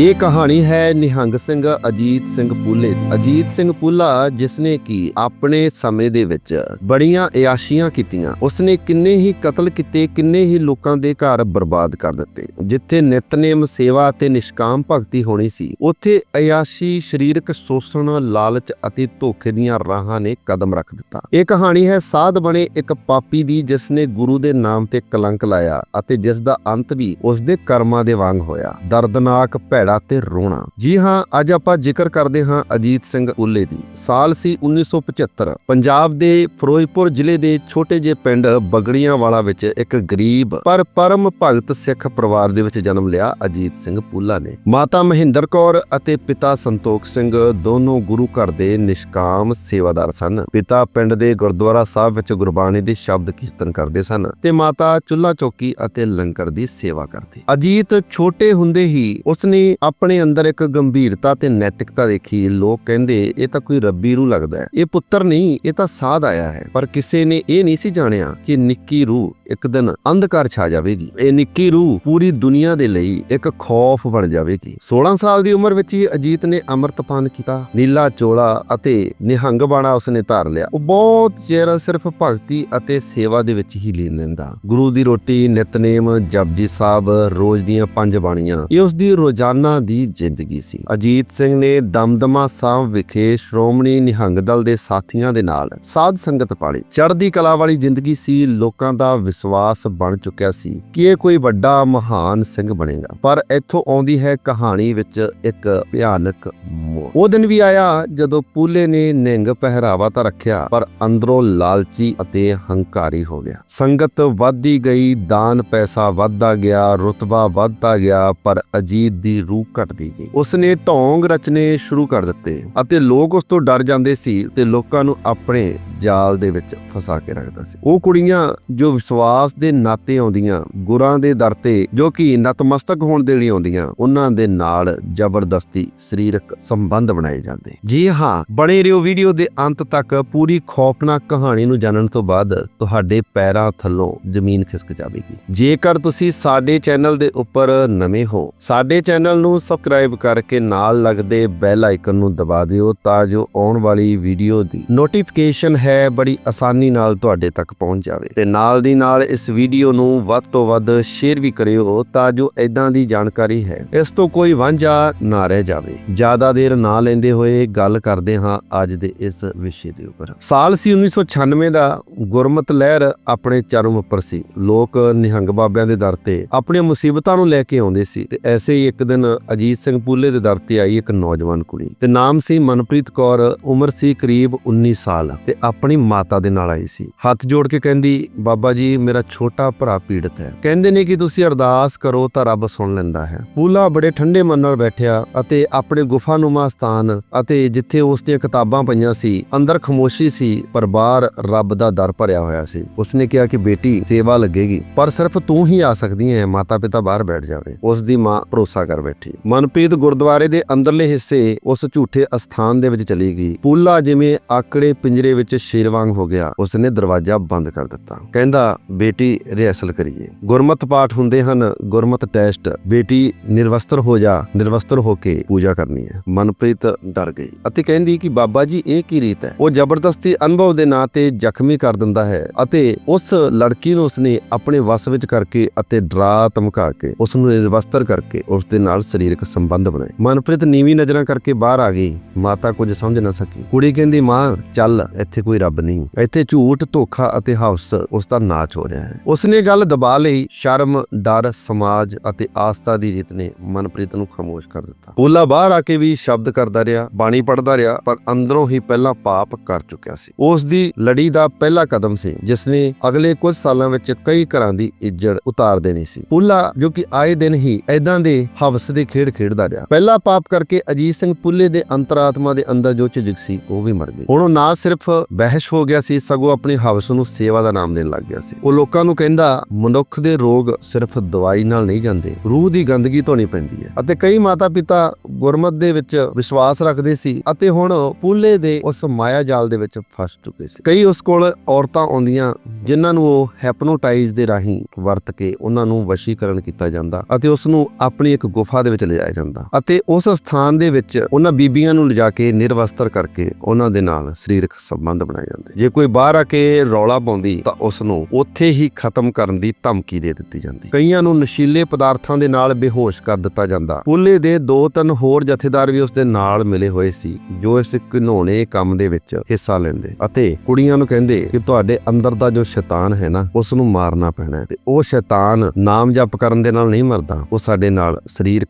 ਇਹ ਕਹਾਣੀ ਹੈ ਨਿਹੰਗ ਸਿੰਘ ਅਜੀਤ ਸਿੰਘ ਪੂਲੇ ਦੀ। ਅਜੀਤ ਸਿੰਘ ਪੂਲਾ ਜਿਸਨੇ ਕਿ ਆਪਣੇ ਸਮੇਂ ਦੇ ਵਿੱਚ ਬੜੀਆਂ ਇਆਸ਼ੀਆਂ ਕੀਤੀਆਂ, ਉਸਨੇ ਕਿੰਨੇ ਹੀ ਕਤਲ ਕੀਤੇ, ਕਿੰਨੇ ਹੀ ਲੋਕਾਂ ਦੇ ਘਰ ਬਰਬਾਦ ਕਰ ਦਿੱਤੇ। ਜਿੱਥੇ ਨਿਤਨੇਮ ਸੇਵਾ ਤੇ ਨਿਸ਼ਕਾਮ ਭਗਤੀ ਹੋਣੀ ਸੀ, ਉੱਥੇ ਇਆਸ਼ੀ ਸਰੀਰਕ ਸ਼ੋਸ਼ਣ, ਲਾਲਚ ਅਤੇ ਧੋਖੇ ਦੀਆਂ ਰਾਹਾਂ ਨੇ ਕਦਮ ਰੱਖ ਦਿੱਤਾ। ਇਹ ਕਹਾਣੀ ਹੈ ਸਾਧ ਬਣੇ ਇੱਕ ਪਾਪੀ ਦੀ, ਜਿਸਨੇ ਗੁਰੂ ਦੇ ਨਾਮ ਤੇ ਕਲੰਕ ਲਾਇਆ ਅਤੇ ਜਿਸ ਦਾ ਅੰਤ ਵੀ ਉਸ ਦੇ ਕਰਮਾਂ ਦੇ ਵਾਂਗ ਹੋਇਆ। ਦਰਦਨਾਕ ਭੈੜਾ ਤੇ ਰੋਣਾ। ਜੀ ਹਾਂ, ਅੱਜ ਆਪਾਂ ਜ਼ਿਕਰ ਕਰਦੇ ਹਾਂ ਅਜੀਤ ਸਿੰਘ ਉੱਲੇ ਦੀ। ਸਾਲ ਸੀ 1975 ਪੰਜਾਬ ਦੇ ਫਿਰੋਜ਼ਪੁਰ ਜ਼ਿਲ੍ਹੇ ਦੇ ਛੋਟੇ ਜਿਹੇ ਪਿੰਡ ਬਗੜੀਆਂ ਵਾਲਾ ਵਿੱਚ ਇੱਕ ਗਰੀਬ ਪਰ ਪਰਮ ਭਗਤ ਸਿੱਖ ਪਰਿਵਾਰ ਦੇ ਵਿੱਚ ਜਨਮ ਲਿਆ ਅਜੀਤ ਸਿੰਘ ਪੂਲਾ ਨੇ। ਮਾਤਾ ਮਹਿੰਦਰ ਕੌਰ ਅਤੇ ਪਿਤਾ ਸੰਤੋਖ ਸਿੰਘ ਦੋਨੋਂ ਗੁਰੂ ਘਰ ਦੇ ਨਿਸ਼ਕਾਮ ਸੇਵਾਦਾਰ ਸਨ। ਪਿਤਾ ਪਿੰਡ ਦੇ ਗੁਰਦੁਆਰਾ ਸਾਹਿਬ ਵਿੱਚ ਗੁਰਬਾਣੀ ਦੇ ਸ਼ਬਦ ਕੀਰਤਨ ਕਰਦੇ ਸਨ ਤੇ ਮਾਤਾ ਚੁੱਲ੍ਹਾ ਚੌਕੀ ਅਤੇ ਲੰਗਰ ਦੀ ਸੇਵਾ ਕਰਦੇ। ਅਜੀਤ ਛੋਟੇ ਹੁੰਦੇ ਹੀ ਉਸਨੇ ਆਪਣੇ ਅੰਦਰ ਇੱਕ ਗੰਭੀਰਤਾ ਤੇ ਨੈਤਿਕਤਾ ਦੇਖੀ, ਲੋਕ ਕਹਿੰਦੇ, ਇਹ ਤਾਂ ਕੋਈ ਰੱਬੀ ਰੂਹ ਲੱਗਦਾ ਹੈ। ਇਹ ਪੁੱਤਰ ਨਹੀਂ, ਇਹ ਤਾਂ ਸਾਧ ਆਇਆ ਹੈ। ਪਰ ਕਿਸੇ ਨੇ ਇਹ ਨਹੀਂ ਸੀ ਜਾਣਿਆ ਕਿ ਨਿੱਕੀ ਰੂਹ ਇੱਕ ਦਿਨ ਅੰਧਕਾਰ ਛਾ ਜਾਵੇਗੀ। ਇਹ ਨਿੱਕੀ ਰੂਹ ਪੂਰੀ ਦੁਨੀਆ ਦੇ ਲਈ ਇੱਕ ਖੌਫ ਬਣ ਜਾਵੇਗੀ। 16 ਸਾਲ ਦੀ ਉਮਰ ਵਿੱਚ ਹੀ ਅਜੀਤ ਨੇ ਅੰਮ੍ਰਿਤਪਾਨ ਕੀਤਾ। ਨੀਲਾ ਚੋਲਾ ਅਤੇ ਨਿਹੰਗ ਬਾਣਾ ਉਸਨੇ ਧਾਰ ਲਿਆ। ਉਹ ਬਹੁਤ ਚਿਰ ਸਿਰਫ ਭਗਤੀ ਅਤੇ ਸੇਵਾ ਦੇ ਵਿੱਚ ਹੀ ਲੀਨ ਰਹਿੰਦਾ। ਗੁਰੂ ਦੀ ਰੋਟੀ, ਨਿਤਨੇਮ, ਜਪਜੀ ਸਾਹਿਬ, ਰੋਜ਼ ਦੀਆਂ ਪੰਜ ਬਾਣੀਆਂ, ਇਹ ਉਸ ਦੀ ਰੋਜ਼ਾਨਾ ਦੀ ਜ਼ਿੰਦਗੀ ਸੀ। ਅਜੀਤ ਸਿੰਘ ਨੇ ਦਮਦਮਾ ਸਾਹਿਬ ਵਿਖੇ ਸ਼੍ਰੋਮਣੀ ਨਿਹੰਗ ਦਲ ਦੇ ਸਾਥੀਆਂ ਦੇ ਨਾਲ ਸਾਧ ਸੰਗਤ ਪਾਲੀ। ਚੜ੍ਹਦੀ ਕਲਾ ਵਾਲੀ ਜ਼ਿੰਦਗੀ ਸੀ, ਲੋਕਾਂ ਦਾ ਵਿਸ਼ਵਾਸ ਬਣ ਚੁੱਕਿਆ ਸੀ ਕਿ ਇਹ ਕੋਈ ਵੱਡਾ ਮਹਾਨ ਸਿੰਘ ਬਣੇਗਾ। ਪਰ ਇੱਥੋਂ ਆਉਂਦੀ ਹੈ ਕਹਾਣੀ ਵਿੱਚ ਇੱਕ ਭਿਆਨਕ ਮੋੜ ਉਹ ਦਿਨ ਵੀ ਆਇਆ ਜਦੋਂ ਪੂਲੇ ਨੇ ਨਿੰਗ ਪਹਿਰਾਵਾ ਤਾਂ ਰੱਖਿਆ, ਪਰ ਅੰਦਰੋਂ ਲਾਲਚੀ ਅਤੇ ਹੰਕਾਰੀ ਹੋ ਗਿਆ। ਸੰਗਤ ਵੱਧਦੀ ਗਈ, ਦਾਨ ਪੈਸਾ ਵੱਧਦਾ ਗਿਆ, ਰੁਤਬਾ ਵੱਧਦਾ ਗਿਆ, ਪਰ ਅਜੀਤ ਦੀ ਰੂਹ ਘਟਦੀ ਗਈ। ਉਸਨੇ ਢੋਂਗ ਰਚਨੇ ਸ਼ੁਰੂ ਕਰ ਦਿੱਤੇ ਅਤੇ ਲੋਕ ਉਸ ਤੋਂ ਡਰ ਜਾਂਦੇ ਸੀ ਤੇ ਲੋਕਾਂ ਨੂੰ ਆਪਣੇ ਜਾਲ ਦੇ ਵਿੱਚ ਫਸਾ ਕੇ ਰੱਖਦਾ ਸੀ। ਉਹ ਕੁੜੀਆਂ ਜੋ ਵਿਸ਼ਵਾਸ ਦੇ ਨਾਤੇ ਆਉਂਦੀਆਂ, ਗੁਰਾਂ ਦੇ ਦਰ ਤੇ ਜੋ ਕਿ ਨਤਮਸਤਕ ਹੋਣ ਦੇ ਲਈ ਆਉਂਦੀਆਂ, ਉਹਨਾਂ ਦੇ ਨਾਲ ਜ਼ਬਰਦਸਤੀ ਸਰੀਰਕ ਸੰਬੰਧ ਬਣਾਏ ਜਾਂਦੇ। ਜੀ ਹਾਂ, ਬਣੇ ਰਹੋ ਵੀਡੀਓ ਦੇ ਅੰਤ ਤੱਕ ਪੂਰੀ ਖੌਫਨਾਕ ਕਹਾਣੀ ਨੂੰ ਜਾਣਨ ਤੋਂ ਬਾਅਦ ਤੁਹਾਡੇ ਪੈਰਾਂ ਥੱਲੋਂ ਜ਼ਮੀਨ ਖਿਸਕ ਜਾਵੇਗੀ। ਜੇਕਰ ਤੁਸੀਂ ਸਾਡੇ ਚੈਨਲ ਦੇ ਉੱਪਰ ਨਵੇਂ ਹੋ, ਸਾਡੇ ਚੈਨਲ ਨੂੰ ਸਬਸਕ੍ਰਾਈਬ ਕਰਕੇ ਨਾਲ ਲੱਗਦੇ ਬੈਲ ਆਈਕਨ ਨੂੰ ਦਬਾ ਦਿਓ ਤਾਂ ਜੋ ਆਉਣ ਵਾਲੀ ਵੀਡੀਓ ਦੀ ਨੋਟੀਫਿਕੇਸ਼ਨ ਹੈ ਬੜੀ ਆਸਾਨੀ ਨਾਲ ਤੁਹਾਡੇ ਤੱਕ ਪਹੁੰਚ ਜਾਵੇ। ਤੇ ਨਾਲ ਦੀ ਨਾਲ ਇਸ ਵੀਡੀਓ ਨੂੰ ਵੱਧ ਤੋਂ ਵੱਧ ਸ਼ੇਅਰ ਵੀ ਕਰਿਓ ਤਾਂ ਜੋ ਐਦਾਂ ਦੀ ਜਾਣਕਾਰੀ ਹੈ। ਇਸ ਤੋਂ ਕੋਈ ਵਾਂਝਾ ਨਾ ਰਹਿ ਜਾਵੇ। ਜ਼ਿਆਦਾ ਦੇਰ ਨਾ ਲੈਂਦੇ ਹੋਏ ਗੱਲ ਕਰਦੇ ਹਾਂ ਅੱਜ ਦੇ ਇਸ ਵਿਸ਼ੇ ਦੇ ਉੱਪਰ। ਸਾਲ ਸੀ 1996 ਦਾ, ਗੁਰਮਤ ਲਹਿਰ ਆਪਣੇ ਚਰਮ ਉੱਪਰ ਸੀ। ਲੋਕ ਨਿਹੰਗ ਬਾਬਿਆਂ ਦੇ ਦਰ ਤੇ ਆਪਣੀਆਂ ਮੁਸੀਬਤਾਂ ਨੂੰ ਲੈ ਕੇ ਆਉਂਦੇ ਸੀ ਤੇ ਐਸੇ ਹੀ ਇੱਕ ਦਿਨ ਅਜੀਤ ਸਿੰਘ ਪੂਲੇ ਦੇ ਦਰ ਤੇ ਆਈ ਇੱਕ ਨੌਜਵਾਨ ਕੁੜੀ। ਤੇ ਨਾਮ ਸੀ ਮਨਪ੍ਰੀਤ ਕੌਰ, ਉਮਰ ਸੀ ਕਰੀਬ 19 ਸਾਲ ਤੇ ਆਪਣੀ ਮਾਤਾ ਦੇ ਨਾਲ ਆਈ ਸੀ। ਹੱਥ ਜੋੜ ਕੇ ਕਹਿੰਦੀ, ਬਾਬਾ ਜੀ, ਮੇਰਾ ਛੋਟਾ ਭਰਾ ਪੀੜਤ ਹੈ। ਕਹਿੰਦੇ ਨੇ ਕਿ ਤੁਸੀਂ ਅਰਦਾਸ ਕਰੋ ਤਾਂ ਰੱਬ ਸੁਣ ਲੈਂਦਾ ਹੈ। ਪੂਲਾ ਬੜੇ ਠੰਡੇ ਮਨ ਨਾਲ ਬੈਠਿਆ ਅਤੇ ਆਪਣੇ ਗੁਫਾਨੁਮਾ ਸਥਾਨ ਅਤੇ ਜਿੱਥੇ ਉਸ ਦੀਆਂ ਕਿਤਾਬਾਂ ਪਈਆਂ ਸੀ, ਅੰਦਰ ਖਮੋਸ਼ੀ ਸੀ, ਪਰ ਬਾਹਰ ਰੱਬ ਦਾ ਦਰ ਭਰਿਆ ਹੋਇਆ ਸੀ। ਉਸਨੇ ਕਿਹਾ ਕਿ, ਬੇਟੀ, ਸੇਵਾ ਲੱਗੇਗੀ, ਪਰ ਸਿਰਫ ਤੂੰ ਹੀ ਆ ਸਕਦੀ ਹੈ ਮਾਤਾ ਪਿਤਾ ਬਾਹਰ ਬੈਠ ਜਾਵੇ। ਉਸ ਦੀ ਮਾਂ ਭਰੋਸਾ ਕਰ ਬੈਠੀ। ਮਨਪ੍ਰੀਤ ਗੁਰਦੁਆਰੇ ਦੇ ਅੰਦਰਲੇ ਹਿੱਸੇ ਉਸ ਝੂਠੇ ਅਸਥਾਨ ਦੇ ਵਿੱਚ ਚਲੀ ਗਈ। ਪੂਲਾ ਜਿਵੇਂ ਆਕੜੇ ਪਿੰਜਰੇ ਵਿੱਚ ਸ਼ੇਰ ਵਾਂਗ ਹੋ ਗਿਆ, ਉਸਨੇ ਦਰਵਾਜ਼ਾ ਬੰਦ ਕਰ ਦਿੱਤਾ। ਕਹਿੰਦਾ, ਬੇਟੀ, ਰਿਹਰਸਲ ਕਰੀਏ। ਗੁਰਮਤ ਪਾਠ ਹੁੰਦੇ ਹਨ, ਗੁਰਮਤ ਟੈਸਟ, ਬੇਟੀ, ਨਿਰਵਸਤਰ ਹੋ ਜਾ, ਨਿਰਵਸਤਰ ਹੋ ਕੇ ਪੂਜਾ ਕਰਨੀ ਹੈ। ਮਨਪ੍ਰੀਤ ਡਰ ਗਈ ਅਤੇ ਕਹਿੰਦੀ ਕਿ ਬਾਬਾ ਜੀ, ਇਹ ਕੀ ਰੀਤ ਹੈ? ਉਹ ਜ਼ਬਰਦਸਤੀ ਅਨੁਭਵ ਦੇ ਨਾਂ ਤੇ ਜ਼ਖਮੀ ਕਰ ਦਿੰਦਾ ਹੈ ਅਤੇ ਉਸ ਲੜਕੀ ਨੂੰ ਉਸਨੇ ਆਪਣੇ ਵਸ ਵਿੱਚ ਕਰਕੇ ਅਤੇ ਡਰਾ ਧਮਕਾ ਕੇ ਉਸ ਨੂੰ ਨਿਰਵਸਤਰ ਕਰਕੇ ਉਸ ਦੇ ਨਾਲ ਸਰੀਰਕ ਸੰਬੰਧ ਬਣਾਏ ਮਨਪ੍ਰੀਤ ਨੀਵੀਂ ਨਜ਼ਰਾਂ ਕਰਕੇ ਬਾਹਰ ਆ ਗਈ। ਮਾਤਾ ਕੁਝ ਸਮਝ ਨਾ ਸਕੀ। ਕੁੜੀ ਕਹਿੰਦੀ, ਮਾਂ, ਚੱਲ, ਇੱਥੇ ਕੋਈ ਰੱਬ ਨਹੀਂ। ਇੱਥੇ ਝੂਠ, ਧੋਖਾ ਅਤੇ ਹਵਸ ਉਸ ਦਾ ਨਾਚ ਹੋ ਰਿਹਾ ਹੈ। ਉਸਨੇ ਗੱਲ ਦਬਾ ਲਈ। ਸ਼ਰਮ, ਡਰ, ਸਮਾਜ ਅਤੇ ਆਸਥਾ ਦੀ ਰੀਤ ਨੇ ਮਨਪ੍ਰੀਤ ਨੂੰ ਖਾਮੋਸ਼ ਕਰ ਦਿੱਤਾ। ਪੋਲਾ ਬਾਹਰ ਆ ਕੇ ਵੀ ਸ਼ਬਦ ਕਰਦਾ ਰਿਹਾ, ਬਾਣੀ ਪੜਦਾ ਰਿਹਾ, ਪਰ ਅੰਦਰੋਂ ਹੀ ਪਹਿਲਾਂ ਪਾਪ ਕਰ ਚੁੱਕਿਆ ਸੀ। ਉਸ ਦੀ ਲੜੀ ਦਾ ਪਹਿਲਾ ਕਦਮ ਸੀ, ਜਿਸ ਨੇ ਅਗਲੇ ਕੁਝ ਸਾਲਾਂ ਵਿੱਚ ਕਈ ਘਰਾਂ ਦੀ ਇੱਜੜ ਉਤਾਰ ਦੇਣੀ ਸੀ। ਪੁੱਲਾ ਜੋ ਕਿ ਆਏ ਦਿਨ ਹੀ ਐਦਾਂ ਦੇ ਹਵਸ ਦੇ ਖੇਡ ਖੇਡਦਾ ਰਿਹਾ। ਪਹਿਲਾ ਪਾਪ ਕਰਕੇ ਅਜੀਤ ਸਿੰਘ ਪੁੱਲੇ ਦੇ ਅੰਤਰਾਤਮਾ ਦੇ ਅੰਦਰ ਜੋ ਝਿਜਕ ਸੀ, ਉਹ ਵੀ ਮਰ ਗਈ। ਹੁਣ ਉਹ ਨਾ ਸਿਰਫ ਬਹਿਸ਼ ਹੋ ਗਿਆ ਸੀ, ਸਗੋਂ ਆਪਣੀ ਹਵਸ ਨੂੰ ਸੇਵਾ ਦਾ ਨਾਮ ਦੇਣ ਲੱਗ ਗਿਆ ਸੀ। ਉਹ ਲੋਕਾਂ ਨੂੰ ਕਹਿੰਦਾ, ਮਨੁੱਖ ਦੇ ਰੋਗ ਸਿਰਫ ਦਵਾਈ ਨਾਲ ਨਹੀਂ ਜਾਂਦੇ, ਰੂਹ ਦੀ ਗੰਦਗੀ ਧੋਣੀ ਪੈਂਦੀ ਹੈ। ਅਤੇ ਕਈ ਮਾਤਾ ਪਿਤਾ ਗੁਰਮਤ ਦੇ ਵਿੱਚ ਵਿਸ਼ਵਾਸ ਰੱਖਦੇ ਸੀ ਅਤੇ ਹੁਣ ਪੁੱਲੇ ਦੇ ਉਸ ਮਾਇਆ ਜਾਲ ਦੇ ਵਿੱਚ ਫਸ ਚੁੱਕੇ ਸੀ। ਕਈ ਉਸ ਕੋਲ ਔਰਤਾਂ ਆਉਂਦੀਆਂ, ਜਿਨ੍ਹਾਂ ਨੂੰ ਉਹ ਹੈਪਨੋਟਾਈਜ਼ ਦੇ ਰਾਹੀਂ ਵਰਤ ਕੇ ਉਹਨਾਂ ਨੂੰ ਵਸ਼ੀਕਰਨ ਕੀਤਾ ਜਾਂਦਾ ਅਤੇ ਉਸ ਨੂੰ ਆਪਣੀ ਇੱਕ ਗੁਫਾ ਦੇ ਦੇ ਵਿੱਚ ਲਿਜਾਇਆ ਜਾਂਦਾ। ਅਤੇ ਉਸ ਸਥਾਨ ਦੇ ਵਿੱਚ ਉਹਨਾਂ ਬੀਬੀਆਂ ਨੂੰ ਲਿਜਾ ਕੇ ਨਿਰਵਸਤਰ ਕਰਕੇ ਉਹਨਾਂ ਦੇ ਨਾਲ ਸਰੀਰਕ ਸੰਬੰਧ ਬਣਾਏ ਜਾਂਦੇ। ਜੇ ਕੋਈ ਬਾਹਰ ਆ ਕੇ ਰੌਲਾ ਪਾਉਂਦੀ ਤਾਂ ਉਸ ਨੂੰ ਉੱਥੇ ਹੀ ਖਤਮ ਕਰਨ ਦੀ ਧਮਕੀ ਦੇ ਦਿੱਤੀ ਜਾਂਦੀ। ਕਈਆਂ ਨੂੰ ਨਸ਼ੀਲੇ ਪਦਾਰਥਾਂ ਦੇ ਨਾਲ ਬੇਹੋਸ਼ ਕਰ ਦਿੱਤਾ ਜਾਂਦਾ। ਪੁੱਲੇ ਦੇ ਦੋ ਤਿੰਨ ਹੋਰ ਜਥੇਦਾਰ ਵੀ ਉਸ ਦੇ ਨਾਲ ਮਿਲੇ ਹੋਏ ਸੀ, ਜੋ ਇਸ ਘਿਨੌਣੇ ਕੰਮ ਦੇ ਵਿੱਚ ਹਿੱਸਾ ਲੈਂਦੇ। ਅਤੇ ਕੁੜੀਆਂ ਨੂੰ ਕਹਿੰਦੇ ਕਿ ਤੁਹਾਡੇ ਅੰਦਰ ਦਾ ਜੋ ਸ਼ੈਤਾਨ ਹੈ ਨਾ, ਉਸ ਨੂੰ ਮਾਰਨਾ ਪੈਣਾ ਤੇ ਉਹ ਸ਼ੈਤਾਨ ਨਾਮ ਜਪ ਕਰਨ ਦੇ ਨਾਲ ਨਹੀਂ ਮਰਦਾ, ਉਹ ਸਾਡੇ ਨਾਲ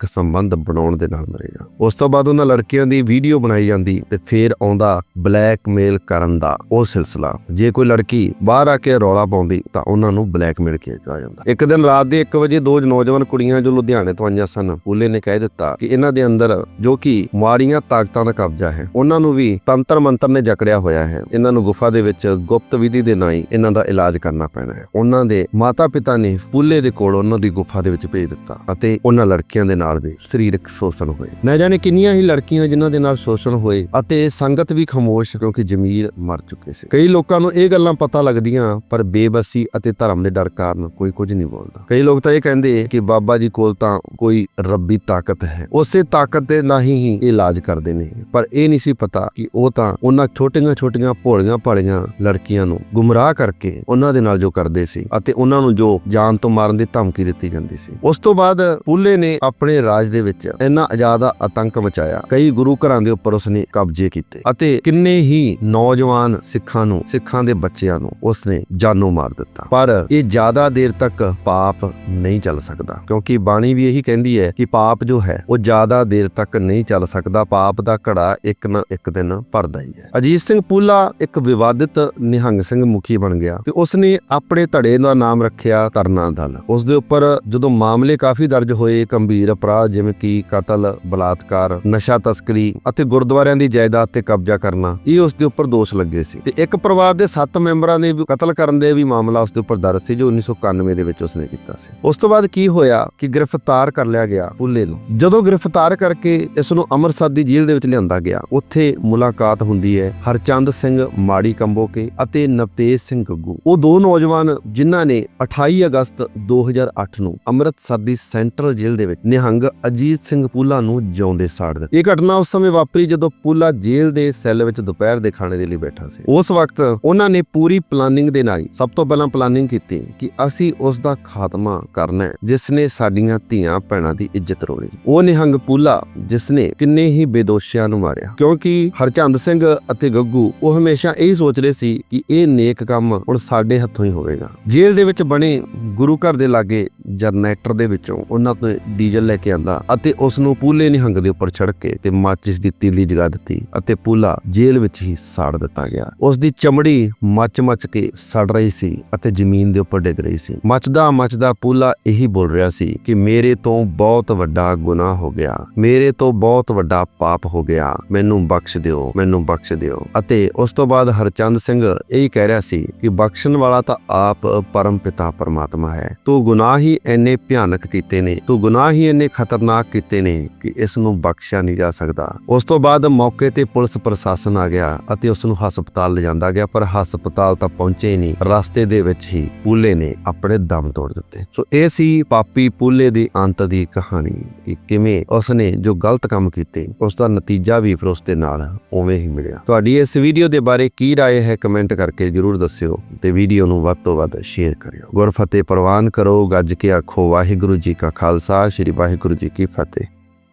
ਸਰੀਰਕ ਸੰਬੰਧ ਬਣਾਉਣ ਦੇ ਨਾਲ ਮਰੇਗਾ ਉਸ ਤੋਂ ਬਾਅਦ ਉਹਨਾਂ ਲੜਕੀਆਂ ਦੀ ਵੀਡੀਓ ਬਣਾਈ ਜਾਂਦੀ ਤੇ ਫੇਰ ਆਉਂਦਾ ਬਲੈਕਮੇਲ ਕਰਨ ਦਾ ਉਹ ਸਿਲਸਿਲਾ। ਜੇ ਕੋਈ ਲੜਕੀ ਬਾਹਰ ਆ ਕੇ ਰੌਲਾ ਪਾਉਂਦੀ ਤਾਂ ਉਹਨਾਂ ਨੂੰ ਬਲੈਕਮੇਲ ਕੀਤਾ ਜਾਂਦਾ। ਇੱਕ ਦਿਨ ਰਾਤ ਦੇ 1 ਵਜੇ ਦੋ ਨੌਜਵਾਨ ਕੁੜੀਆਂ ਜੋ ਲੁਧਿਆਣੇ ਤੋਂ ਆਈਆਂ ਸਨ ਪੁੱਲੇ ਨੇ ਕਹਿ ਦਿੱਤਾ ਕਿ ਇਹਨਾਂ ਦੇ ਅੰਦਰ ਜੋ ਕਿ ਮਾਰੀਆਂ ਤਾਕਤਾਂ ਦਾ ਕਬਜ਼ਾ ਹੈ, ਉਹਨਾਂ ਨੂੰ ਵੀ ਤੰਤਰ ਮੰਤਰ ਨੇ ਜਕੜਿਆ ਹੋਇਆ ਹੈ। ਇਹਨਾਂ ਨੂੰ ਗੁਫਾ ਦੇ ਵਿੱਚ ਗੁਪਤ ਵਿਧੀ ਦੇ ਨਾਲ ਹੀ ਇਹਨਾਂ ਦਾ ਇਲਾਜ ਕਰਨਾ ਪੈਣਾ ਹੈ। ਉਹਨਾਂ ਦੇ ਮਾਤਾ ਪਿਤਾ ਨੇ ਪੁੱਲੇ ਦੇ ਕੋਲ ਉਹਨਾਂ ਦੀ ਗੁਫਾ ਦੇ ਵਿੱਚ ਭੇਜ ਦਿੱਤਾ ਅਤੇ ਉਹਨਾਂ ਲੜਕੀਆਂ ਦੇ ਨਾਲ ਵੀ ਸਰੀਰਕ ਸ਼ੋਸ਼ਣ ਹੋਏ। ਨਾ ਜਾਣੇ ਕਿੰਨੀਆਂ ਹੀ ਲੜਕੀਆਂ ਜਿਨ੍ਹਾਂ ਦੇ ਨਾਲ ਸ਼ੋਸ਼ਣ ਹੋਏ ਅਤੇ ਸੰਗਤ ਵੀ ਖਾਮੋਸ਼ ਕਿਉਂਕਿ ਜ਼ਮੀਰ ਮਰ ਚੁੱਕੇ ਸੀ। ਕਈ ਲੋਕਾਂ ਨੂੰ ਇਹ ਗੱਲਾਂ ਪਤਾ ਲੱਗਦੀਆਂ, ਪਰ ਬੇਬਸੀ ਅਤੇ ਧਰਮ ਦੇ ਡਰ ਕਾਰਨ ਕੋਈ ਕੁਝ ਨਹੀਂ ਬੋਲਦਾ। ਕਈ ਲੋਕ ਤਾਂ ਇਹ ਕਹਿੰਦੇ ਕਿ ਬਾਬਾ ਜੀ ਕੋਲ ਤਾਂ ਕੋਈ ਰੱਬੀ ਤਾਕਤ ਹੈ। ਉਸੇ ਤਾਕਤ ਦੇ ਨਾਲ ਹੀ ਇਹ ਇਲਾਜ ਕਰਦੇ ਨੇ। ਪਰ ਇਹ ਨਹੀਂ ਸੀ ਪਤਾ ਕਿ ਉਹ ਤਾਂ ਉਹਨਾਂ ਛੋਟੀਆਂ ਛੋਟੀਆਂ ਭੋਲੀਆਂ ਭਾਲੀਆਂ ਲੜਕੀਆਂ ਨੂੰ ਗੁੰਮਰਾਹ ਕਰਕੇ ਉਹਨਾਂ ਦੇ ਨਾਲ ਜੋ ਕਰਦੇ ਸੀ ਅਤੇ ਉਹਨਾਂ ਨੂੰ ਜੋ ਜਾਨ ਤੋਂ ਮਾਰਨ ਦੀ ਧਮਕੀ ਦਿੱਤੀ ਜਾਂਦੀ ਸੀ। ਉਸ ਤੋਂ ਬਾਅਦ ਪੁੱਲੇ ਨੇ ਆਪਣੇ ਰਾਜ ਦੇ ਵਿੱਚ ਇੰਨਾ ਜ਼ਿਆਦਾ ਆਤੰਕ ਮਚਾਇਆ, ਕਈ ਗੁਰੂ ਘਰਾਂ ਦੇ ਉੱਪਰ ਉਸਨੇ ਕਬਜ਼ੇ ਕੀਤੇ ਅਤੇ ਕਿੰਨੇ ਹੀ ਨੌਜਵਾਨ ਸਿੱਖਾਂ ਨੂੰ, ਸਿੱਖਾਂ ਦੇ ਬੱਚਿਆਂ ਨੂੰ ਉਸਨੇ ਜਾਨੋਂ ਮਾਰ ਦਿੱਤਾ। ਪਰ ਇਹ ਜ਼ਿਆਦਾ ਦੇਰ ਤੱਕ ਪਾਪ ਨਹੀਂ ਚੱਲ ਸਕਦਾ, ਕਿਉਂਕਿ ਬਾਣੀ ਵੀ ਇਹੀ ਕਹਿੰਦੀ ਹੈ ਕਿ ਪਾਪ ਜੋ ਹੈ, ਉਹ ਜ਼ਿਆਦਾ ਦੇਰ ਤੱਕ ਨਹੀਂ ਚੱਲ ਸਕਦਾ। ਪਾਪ ਦਾ ਘੜਾ ਇੱਕ ਨਾ ਇੱਕ ਦਿਨ ਭਰਦਾ ਹੀ ਹੈ। ਅਜੀਤ ਸਿੰਘ ਪੂਲਾ ਇੱਕ ਵਿਵਾਦਿਤ ਨਿਹੰਗ ਸਿੰਘ ਮੁਖੀ ਬਣ ਗਿਆ ਤੇ ਉਸਨੇ ਆਪਣੇ ਧੜੇ ਦਾ ਨਾਮ ਰੱਖਿਆ ਤਰਨਾ ਦਲ। ਉਸ ਦੇ ਉੱਪਰ ਜਦੋਂ ਮਾਮਲੇ ਕਾਫੀ ਦਰਜ ਹੋਏ, ਗੰਭੀਰ ਅਪਰਾਧ ਜਿਵੇਂ ਕਿ ਕਤਲ, ਬਲਾਤਕਾਰ, ਨਸ਼ਾ ਤਸਕਰੀ ਅਤੇ ਗੁਰਦੁਆਰਿਆਂ ਦੀ ਜਾਇਦਾਦ ਤੇ ਕਬਜ਼ਾ ਕਰਨਾ, ਇਹ ਉਸ ਦੇ ਉੱਪਰ ਦੋਸ਼ ਲੱਗੇ ਸੀ। ਤੇ ਇੱਕ ਪਰਿਵਾਰ ਦੇ 7 ਮੈਂਬਰਾਂ ਨੇ ਵੀ ਕਤਲ ਕਰਨ ਦੇ ਵੀ ਮਾਮਲਾ ਉਸ ਦੇ ਉੱਪਰ ਦਰਜ ਸੀ, ਜੋ 1991 ਦੇ ਵਿੱਚ ਉਸਨੇ ਕੀਤਾ ਸੀ। ਉਸ ਤੋਂ ਬਾਅਦ ਕੀ ਹੋਇਆ ਕਿ ਗ੍ਰਿਫਤਾਰ ਕਰ ਲਿਆ ਗਿਆ ਪੁੱਲੇ ਨੂੰ। ਜਦੋਂ ਗ੍ਰਿਫਤਾਰ ਕਰਕੇ ਇਸ ਨੂੰ ਅੰਮ੍ਰਿਤਸਰ ਦੀ ਜੇਲ੍ਹ ਦੇ ਵਿੱਚ ਲਿਆਂਦਾ ਗਿਆ, ਉੱਥੇ ਮੁਲਾਕਾਤ ਹੁੰਦੀ ਹੈ ਹਰਚੰਦ ਸਿੰਘ ਮਾੜੀ ਕੰਬੋਕੇ ਅਤੇ ਨਵਤੇਜ ਸਿੰਘ ਗੱਗੂ। ਉਹ ਦੋ ਨੌਜਵਾਨ ਜਿਨ੍ਹਾਂ ਨੇ 28 ਅਗਸਤ 2008 ਨੂੰ ਅੰਮ੍ਰਿਤਸਰ ਦੀ ਸੈਂਟਰਲ ਜੇਲ੍ਹ ਦੇ ਵਿੱਚ ਨਿਹੰਗ ਅਜੀਤ ਸਿੰਘ ਪੂਲਾ ਨੂੰ ਜਿਉਂਦੇ ਸਾੜ ਦਿੱਤਾ। ਇਹ ਘਟਨਾ ਉਸ ਸਮੇਂ ਵਾਪਰੀ ਜਦੋਂ ਪੂਲਾ ਜੇਲ੍ਹ ਦੇ ਸੈੱਲ ਵਿੱਚ ਦੁਪਹਿਰ ਦੇ ਖਾਣੇ ਦੇ ਲਈ ਬੈਠਾ ਸੀ। ਉਸ ਵਕਤ ਉਹਨਾਂ ਨੇ ਪੂਰੀ ਪਲਾਨਿੰਗ ਦੇ ਨਾਲ ਸਭ ਤੋਂ ਪਹਿਲਾਂ ਪਲਾਨਿੰਗ ਕੀਤੀ ਕਿ ਅਸੀਂ ਉਸ ਦਾ ਖਾਤਮਾ ਕਰਨਾ ਹੈ, ਜਿਸ ਨੇ ਸਾਡੀਆਂ ਧੀਆਂ ਭੈਣਾਂ ਦੀ ਇੱਜ਼ਤ ਰੋਲੀ। ਉਹ ਨਿਹੰਗ ਪੂਲਾ, ਜਿਸ ਨੇ ਕਿੰਨੇ ਹੀ ਬੇਦੋਸ਼ੀਆਂ ਨੂੰ ਮਾਰਿਆ। ਕਿਉਂਕਿ ਹਰਚੰਦ ਸਿੰਘ ਅਤੇ ਗੱਗੂ, ਉਹ ਹਮੇਸ਼ਾ ਇਹ ਸੋਚ ਰਹੇ ਸੀ ਕਿ ਇਹ ਨੇਕ ਕੰਮ ਹੁਣ ਸਾਡੇ ਹੱਥੋਂ ਹੀ ਹੋਵੇਗਾ। ਜੇਲ੍ਹ ਦੇ ਵਿੱਚ ਬਣੇ ਗੁਰੂ ਘਰ ਦੇ ਲਾਗੇ ਜਰਨੇਟਰ ਦੇ ਵਿੱਚੋਂ ਉਹਨਾਂ ਤੋਂ ਡੀਜ਼ਲ ਲੈ ਕੇ ਆਂਦਾ ਅਤੇ ਉਸ ਨੂੰ ਪੂਲੇ ਨਿਹੰਗ ਦੇ ਉੱਪਰ ਛੜਕ ਕੇ ਤੇ ਮਾਚਿਸ ਦੀ ਤੀਲੀ ਜਗਾ ਦਿੱਤੀ ਅਤੇ ਪੂਲਾ ਜੇਲ੍ਹ ਵਿੱਚ ਹੀ ਸਾੜ ਦਿੱਤਾ ਗਿਆ। ਉਸ ਦੀ ਚਮੜੀ ਮੱਚ-ਮੱਚ ਕੇ ਸੜ ਰਹੀ ਸੀ ਅਤੇ ਜ਼ਮੀਨ ਦੇ ਉੱਪਰ ਡਿੱਗ ਰਹੀ ਸੀ। ਮੱਚਦਾ ਮੱਚਦਾ ਪੂਲਾ ਇਹੀ ਬੋਲ ਰਿਹਾ ਸੀ ਕਿ ਮੇਰੇ ਤੋਂ ਬਹੁਤ ਵੱਡਾ ਗੁਨਾਹ ਹੋ ਗਿਆ। ਮੇਰੇ ਤੋਂ ਬਹੁਤ ਵੱਡਾ ਪਾਪ ਹੋ ਗਿਆ। ਮੈਨੂੰ ਬਖਸ਼ ਦਿਓ, ਮੈਨੂੰ ਬਖਸ਼ ਦਿਓ। ਅਤੇ ਉਸ ਤੋਂ ਬਾਅਦ ਹਰਚੰਦ ਸਿੰਘ ਇਹ ਕਹਿ ਰਿਹਾ ਸੀ ਕਿ ਬਖਸ਼ਣ ਵਾਲਾ ਤਾਂ ਆਪ ਪਰਮ ਪਿਤਾ ਪਰਮਾਤਮਾ ਹੈ। ਤੂੰ ਗੁਨਾਹ ਹੀ ਇੰਨੇ ਭਿਆਨਕ ਕੀਤੇ ਨੇ। ਤੂੰ ਗੁਨਾਹ ਹੀ ਇੰਨੇ ਖਤਰਨਾਕ ਕੀਤੇ ਨੇ ਕਿ ਇਸ ਨੂੰ ਬਖਸ਼ਿਆ ਨਹੀਂ ਜਾ ਸਕਦਾ ਉਸ ਤੋਂ ਬਾਅਦ ਮੌਕੇ ਤੇ ਪੁਲਿਸ ਪ੍ਰਸ਼ਾਸਨ ਆ ਗਿਆ ਅਤੇ ਉਸ ਨੂੰ ਹਸਪਤਾਲ ਲਿਜਾਂਦਾ ਗਿਆ ਪਰ ਹਸਪਤਾਲ ਤਾਂ ਪਹੁੰਚੇ ਹੀ ਨਹੀਂ ਰਸਤੇ ਦੇ ਵਿੱਚ ਹੀ ਪੂਲੇ ਨੇ ਆਪਣੇ ਦਮ ਤੋੜ ਦਿੱਤੇ ਸੋ ਇਹ ਸੀ ਪਾਪੀ ਪੂਲੇ ਦੀ ਅੰਤ ਦੀ ਕਹਾਣੀ ਕਿ ਕਿਵੇਂ ਉਸਨੇ ਜੋ ਗਲਤ ਕੰਮ ਕੀਤੇ ਉਸ ਦਾ ਨਤੀਜਾ ਵੀ ਫਿਰ ਉਸ ਦੇ ਨਾਲ ਉਵੇਂ ਹੀ ਮਿਲਿਆ ਤੁਹਾਡੀ ਇਸ ਵੀਡੀਓ ਦੇ ਬਾਰੇ ਕੀ رائے ਹੈ ਕਮੈਂਟ ਕਰਕੇ ਜਰੂਰ ਦੱਸਿਓ ਤੇ ਵੀਡੀਓ ਨੂੰ ਵੱਧ ਤੋਂ ਵੱਧ ਸ਼ੇਅਰ ਕਰਿਓ ਗੁਰਫਤਿਹ ਪ੍ਰਵਾਨ ਕਰੋ ਗੱਜ ਕੇ ਆਖੋ ਵਾਹਿਗੁਰੂ ਜੀ ਕਾ ਖਾਲਸਾ ਸ੍ਰੀ ਵਾਹਿਗੁਰੂ ਜੀ ਕੀ ਫਤਿਹ।